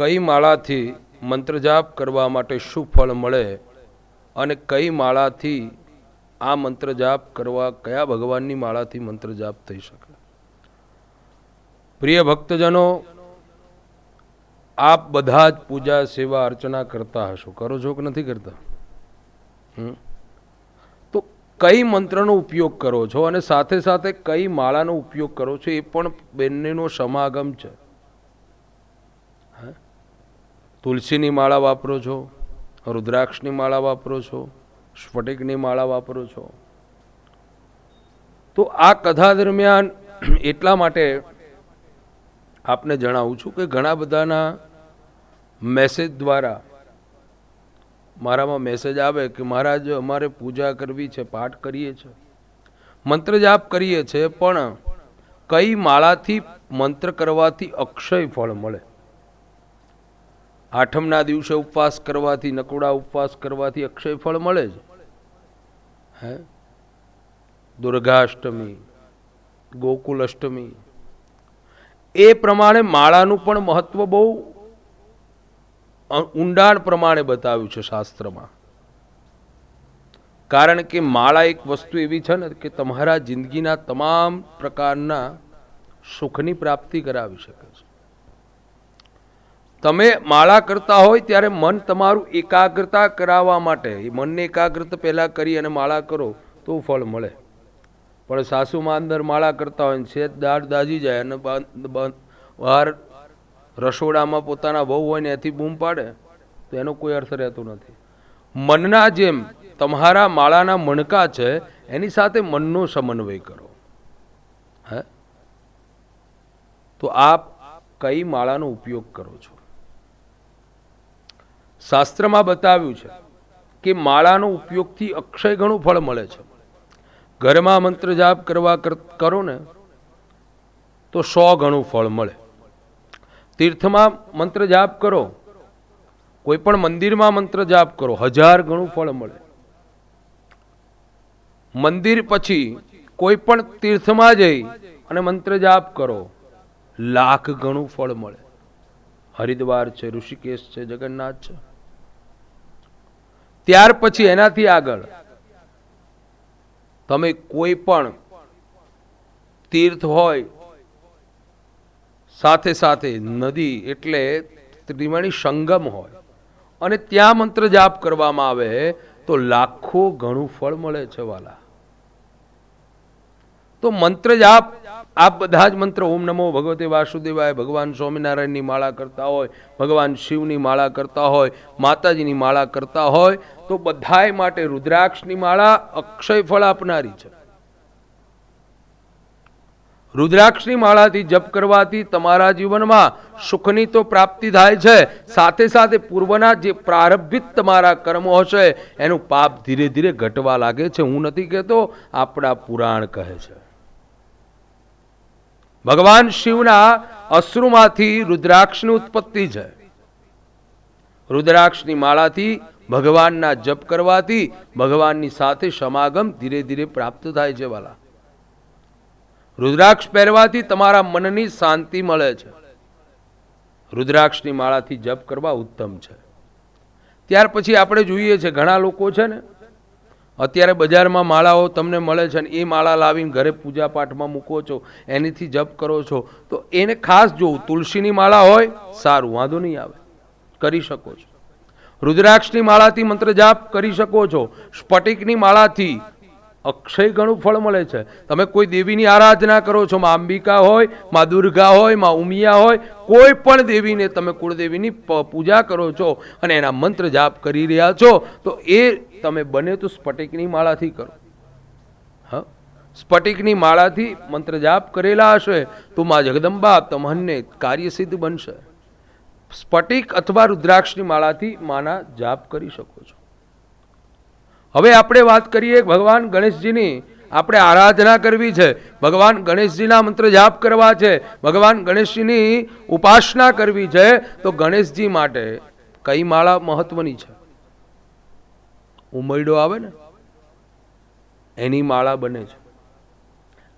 કઈ માળાથી મંત્રજાપ કરવા માટે શું ફળ મળે અને કઈ માળાથી આ મંત્રજાપ કરવા, કયા ભગવાનની માળાથી મંત્રજાપ થઈ શકે પ્રિય ભક્તજનો, આપ બધા જ પૂજા, સેવા, અર્ચના કરતા હશો કરો છો કે નથી કરતા? તો કઈ મંત્રનો ઉપયોગ કરો છો અને સાથે સાથે કઈ માળાનો ઉપયોગ કરો છો એ પણ બંનેનો સમાગમ છે? તુલસીની માળા વાપરો છો, રુદ્રાક્ષની માળા વાપરો છો, સ્ફટિકની માળા વાપરો છો. તો આ કથા દરમિયાન એટલા માટે આપને જણાવું છું કે ઘણા બધાના મેસેજ દ્વારા, મારામાં મેસેજ આવે કે મહારાજ અમારે પૂજા કરવી છે, પાઠ કરીએ છીએ મંત્ર જાપ કરીએ છીએ પણ કઈ માળાથી મંત્ર કરવાથી અક્ષય ફળ મળે? આઠમના દિવસે ઉપવાસ કરવાથી, નકોડા ઉપવાસ કરવાથી અક્ષય ફળ મળે જ હે? દુર્ગાષ્ટમી ગોકુલ અષ્ટમી એ પ્રમાણે માળાનું પણ મહત્વ બહુ ઊંડાણ પ્રમાણે બતાવ્યું છે શાસ્ત્રમાં. કારણ કે માળા એક વસ્તુ એવી છે ને કે તમારા જિંદગીના તમામ પ્રકારના સુખની પ્રાપ્તિ કરાવી શકે છે. તમે માળા કરતા હોય ત્યારે મન તમારું એકાગ્રતા કરાવવા માટે, એ મનને એકાગ્રતા પહેલાં કરી અને માળા કરો, તો ફળ મળે. પણ સાસુમાં અંદર માળા કરતા હોય ને દાળ દાજી જાય અને બહાર રસોડામાં પોતાના વહુ હોય ને એથી બૂમ પાડે, તો એનો કોઈ અર્થ રહેતો નથી. મનના જેમ તમારા માળાના મણકા છે, એની સાથે મનનો સમન્વય કરો. હે? તો આપ કઈ માળાનો ઉપયોગ કરો છો? શાસ્ત્રમાં બતાવ્યું છે કે માળાનો ઉપયોગથી અક્ષય ઘણું ફળ મળે છે. ઘરમાં મંત્ર જાપ કરવા કરો ને, તો સો ગણું ફળ મળે. તીર્થમાં મંત્ર જાપ કરો, કોઈ પણ મંદિરમાં મંત્ર જાપ કરો, હજાર ગણું ફળ મળે. મંદિર પછી કોઈ પણ તીર્થમાં જઈ અને મંત્ર જાપ કરો, લાખ ગણું ફળ મળે. હરિદ્વાર છે, ઋષિકેશ છે, જગન્નાથ છે. ત્યાર પછી એનાથી આગળ તમે કોઈ પણ તીર્થ હોય, સાથે સાથે નદી એટલે ત્રિવેણી સંગમ હોય, અને ત્યાં મંત્ર જાપ કરવામાં આવે, તો લાખો ઘણું ફળ મળે છે વાલા. તો મંત્ર જાપ આપ બધા જ મંત્ર, ઓમ નમો ભગવતે વાસુદેવાય, ભગવાન સ્વામિનારાયણની માળા કરતા હોય, ભગવાન શિવની માળા કરતા હોય, માતાજીની માળા કરતા હોય, તો બધાય માટે રુદ્રાક્ષની માળા અક્ષય ફળ આપનારી છે. રુદ્રાક્ષની માળાથી જપ કરવાથી તમારા જીવનમાં સુખની તો પ્રાપ્તિ થાય છે. સાથે સાથે પૂર્વના જે પ્રારંભિત તમારા કર્મો હશે, એનું પાપ ધીરે ધીરે ઘટવા લાગે છે. હું નથી કહેતો, આપણા પુરાણ કહે છે. ભગવાન શિવના અશ્રુમાંથી રુદ્રાક્ષની ઉત્પત્તિ છે. રુદ્રાક્ષની માળાથી ભગવાનના જપ કરવાથી ભગવાનની સાથે સમાગમ ધીરે ધીરે પ્રાપ્ત થાય છે વાલા. રુદ્રાક્ષ પહેરવાથી તમારા મનની શાંતિ મળે છે. રુદ્રાક્ષની માળાથી જપ કરવા ઉત્તમ છે. ત્યાર પછી આપણે જોઈએ છે ઘણા લોકો છે ને અત્યારે બજારમાં માળાઓ તમને મળે છે ને એ માળા લાવીને ઘરે પૂજાપાઠમાં મૂકો છો, એનીથી જપ કરો છો, તો એને ખાસ જોવું, તુલસીની માળા હોય, સારું, વાંધો નહીં આવે. કરી શકો છો. રુદ્રાક્ષની માળાથી મંત્ર જાપ કરી શકો છો. સ્ફટિકની માળાથી અક્ષય ગણું ફળ મળે છે. તમે કોઈ દેવીની આરાધના કરો છો, માં અંબિકા હોય, માં દુર્ગા હોય, માં ઉમિયા હોય, કોઈ પણ દેવીને તમે કુળદેવીની પૂજા કરો છો અને એના મંત્ર જાપ કરી રહ્યા છો, તો એ તમે બને તો સ્ફટિકની માળાથી કરો. હા? સ્ફટિકની માળાથી મંત્ર જાપ કરેલા હશે, તો માં જગદંબા તમને કાર્યસિદ્ધ બનશે. સ્ફટિક અથવા રુદ્રાક્ષની માળાથી માના જાપ કરી શકો છો. હવે આપણે વાત કરીએ ભગવાન ગણેશજીની. આપણે આરાધના કરવી છે. ભગવાન ગણેશજીના મંત્ર જાપ કરવા છે. ભગવાન ગણેશજીની ઉપાસના કરવી છે. તો ગણેશજી માટે કઈ માળા મહત્વની છે? ઉમરડો આવે ને? એની માળા બને છે.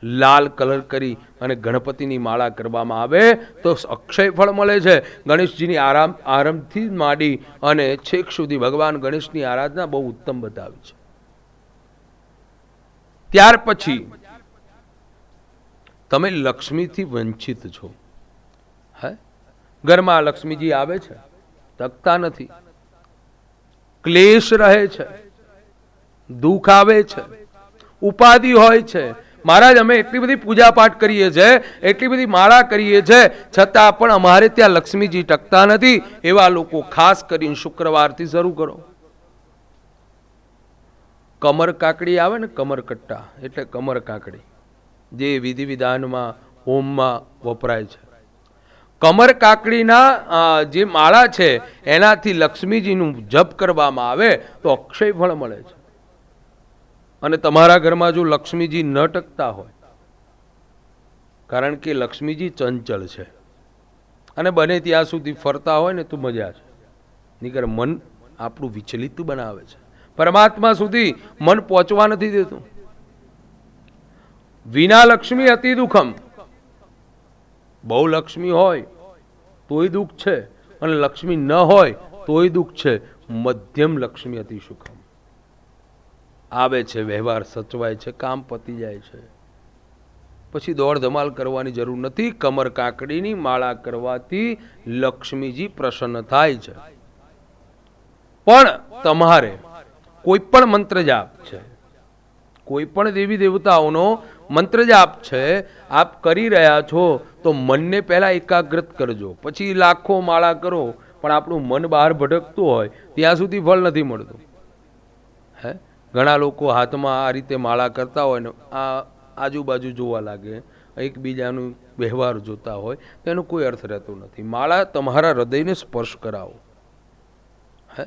લાલ કલર કરી અને ગણપતિની માળા કરવામાં આવે તો અક્ષય ફળ મળે છે. ગણેશજીની આરામ આરંભથી માંડી અને છેક સુધી ભગવાન ગણેશની આરાધના બહુ ઉત્તમ બતાવી છે. ત્યાર પછી તમે લક્ષ્મીથી વંચિત છો. હે? ઘરમાં લક્ષ્મીજી આવે છે? તકતા નથી. ક્લેશ રહે છે. દુઃખ આવે છે. ઉપાધિ હોય છે. મહારાજ, અમે એટલી બધી પૂજા પાઠ કરીએ છીએ એટલી બધી માળા કરીએ છીએ છતાં પણ અમારે ત્યાં લક્ષ્મીજી ટકતા નથી, એવા લોકો ખાસ કરીને શુક્રવારથી શરૂ કરો. કમર કાકડી આવે ને કમર કટ્ટા, એટલે કમર કાકડી, જે વિધિ વિધાનમાં હોમમાં વપરાય છે. કમર કાકડીના જે માળા છે, એનાથી લક્ષ્મીજીનું જપ કરવામાં આવે, તો અક્ષય ફળ મળે છે. અને તમારા ઘરમાં જો લક્ષ્મીજી ન ટકતા હોય, કારણ કે લક્ષ્મીજી ચંચળ છે, અને બને ત્યાં સુધી ફરતા હોય ને તો મજા છે. નીકળ મન આપણું વિચલિત બનાવે છે. પરમાત્મા સુધી મન પહોંચવા નથી દેતું. વિના લક્ષ્મી અતિ દુઃખમ. બહુ લક્ષ્મી હોય, તોય દુઃખ છે, અને લક્ષ્મી ન હોય, તોય દુઃખ છે. મધ્યમ લક્ષ્મી અતિ સુખમ. આવે છે, વ્યવહાર સચવાય છે, કામ પતી જાય છે. પછી દોડ ધમાલ કરવાની જરૂર નથી, કમર કાકડીની માળા કરવાથી લક્ષ્મીજી પ્રસન્ન થાય છે. પણ તમારે કોઈ પણ મંત્ર જાપ છે, કોઈ પણ દેવી દેવતાઓનો મંત્ર જાપ છે, આપ કરી રહ્યા છો, તો મનને પહેલા એકાગ્રત કરજો. પછી લાખો માળા કરો, પણ આપણું મન બહાર ભટકતું હોય, ત્યાં સુધી ફળ નથી મળતું. હે? ઘણા લોકો હાથમાં આ રીતે માળા કરતા હોય ને આ આજુબાજુ જોવા લાગે, એકબીજાનું વ્યવહાર જોતા હોય, તો એનો કોઈ અર્થ રહેતો નથી. માળા તમારા હૃદયને સ્પર્શ કરાવો. હે?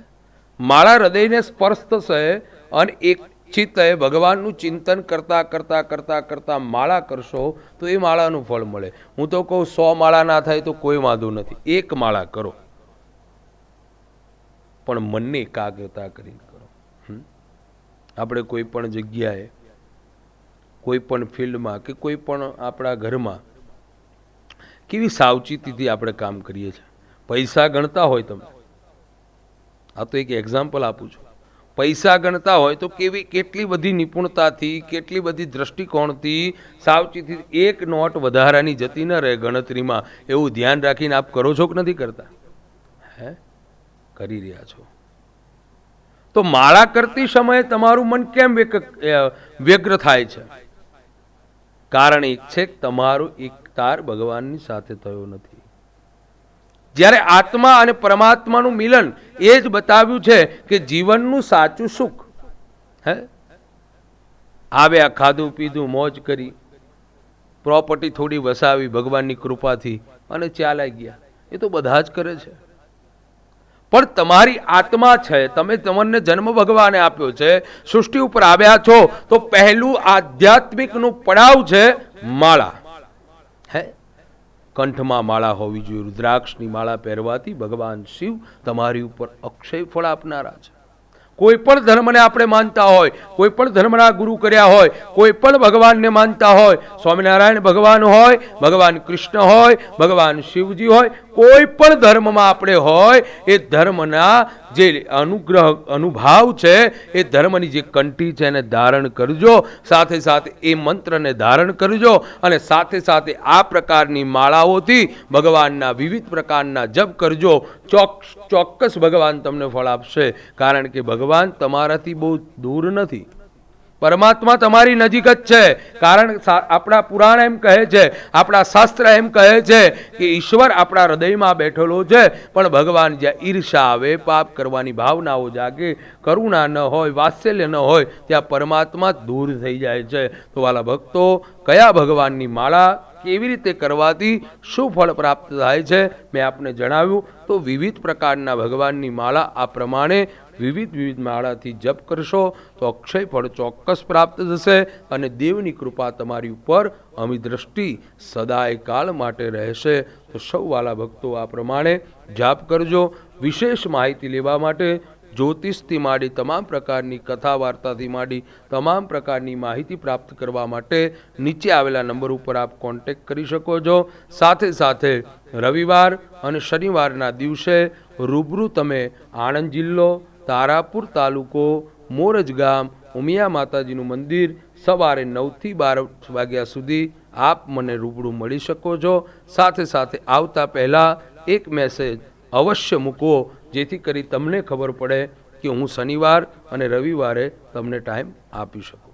માળા હૃદયને સ્પર્શ થશે અને એક ચિત્તે ભગવાનનું ચિંતન કરતાં કરતાં કરતાં કરતાં માળા કરશો, તો એ માળાનું ફળ મળે. હું તો કહું, સો માળા ના થાય તો કોઈ વાંધો નથી. એક માળા કરો. પણ મનને એકાગ્રતા કરીને? આપણે કોઈ પણ જગ્યાએ, કોઈ પણ ફિલ્ડમાં કે કોઈ પણ આપણા ઘરમાં, કેવી સાવચેતીથી આપણે કામ કરીએ છીએ? પૈસા ગણતા હોય તમે. આ તો એક એક્ઝામ્પલ આપું છું. પૈસા ગણતા હોય તો કેવી, કેટલી બધી નિપુણતાથી, કેટલી બધી દ્રષ્ટિકોણથી સાવચેતી, એક નોટ વધારાની જતી ન રહે ગણતરીમાં. એવું ધ્યાન રાખીને આપ કરો છો કે નથી કરતા? હે? કરી રહ્યા છો. તો માળા કરતી સમયે તમારું મન કેમ વ્યગ્ર થાય છે? કારણ એક છે કે તમારો એક તાર ભગવાનની સાથે થયો નથી. જ્યારે આત્મા અને પરમાત્માનું મિલન એ જ બતાવ્યું છે કે જીવનનું સાચું સુખ, હે? આવ્યા ખાધું પીધું, મોજ કરી, પ્રોપર્ટી થોડી વસાવી ભગવાનની કૃપાથી અને ચાલ્યા ગયા. એ તો બધા જ કરે છે. પણ તમારી આત્મા છે, તમે તમને જન્મ ભગવાને આપ્યો છે, સૃષ્ટિ ઉપર આવ્યા છો, તો પહેલું આધ્યાત્મિકનું પડાવ છે માળા. હે? કંઠમાં માળા હોવી જોઈએ, રુદ્રાક્ષની માળા પહેરવાથી ભગવાન શિવ તમારી ઉપર અક્ષય ફળ આપનારા છે. કોઈ પણ ધર્મને આપણે માનતા હોય, કોઈ પણ ધર્મના ગુરુ કર્યા હોય, કોઈ પણ ભગવાનને માનતા હોય, સ્વામિનારાયણ ભગવાન હોય, ભગવાન કૃષ્ણ હોય, ભગવાન શિવજી હોય કોઈ પણ ધર્મમાં આપણે હોય, એ ધર્મના જે અનુગ્રહ, અનુભાવ છે, એ ધર્મની જે કંઠી છે એને ધારણ કરજો, સાથે સાથે એ મંત્રને ધારણ કરજો અને સાથે સાથે આ પ્રકારની માળાઓથી ભગવાનના વિવિધ પ્રકારના જપ કરજો. ચોક ચોક્કસ ભગવાન તમને ફળ આપશે, કારણ કે ભગવાન તમારાથી બહુ દૂર નથી. પરમાત્મા તમારી નજીક જ છે. કારણ આપણા પુરાણ એમ કહે છે, આપણા શાસ્ત્ર એમ કહે છે કે ઈશ્વર આપણા હૃદયમાં બેઠેલો છે, પણ ભગવાન જ્યાં ઈર્ષા આવે, પાપ કરવાની ભાવનાઓ જાગે, કરુણા ન હોય, વાત્સલ્ય ન હોય, ત્યાં પરમાત્મા દૂર થઈ જાય છે. તો વાલા ભક્તો, કયા ભગવાનની માળા કેવી રીતે કરવાથી શું ફળ પ્રાપ્ત થાય છે, મેં આપને જણાવ્યું. તો વિવિધ પ્રકારના ભગવાનની માળા આ પ્રમાણે વિવિધ વિવિધ માળાથી જપ કરશો તો અક્ષય ફળ ચોક્કસ પ્રાપ્ત થશે અને દેવની કૃપા તમારી ઉપર અમી દ્રષ્ટિ સદાય કાળ માટે રહેશે. તો સૌ વાલા ભક્તો આ પ્રમાણે જાપ કરજો. વિશેષ માહિતી લેવા માટે જ્યોતિષથી માંડી તમામ પ્રકારની કથા વાર્તાથી માંડી તમામ પ્રકારની માહિતી પ્રાપ્ત કરવા માટે નીચે આવેલા નંબર ઉપર આપ કોન્ટેક કરી શકો છો. સાથે સાથે રવિવાર અને શનિવારના દિવસે રૂબરૂ તમે આણંદ જિલ્લો તારાપુર તાલુકો મોરજ ગામ ઉમિયા માતાજીનું મંદિર સવારે નવથી બાર વાગ્યા સુધી આપ મને રૂબરૂ મળી શકો છો. સાથે સાથે આવતા પહેલાં એક મેસેજ અવશ્ય મૂકો, જેથી કરી તમને ખબર પડે કે હું શનિવાર અને રવિવારે તમને ટાઈમ આપી શકું.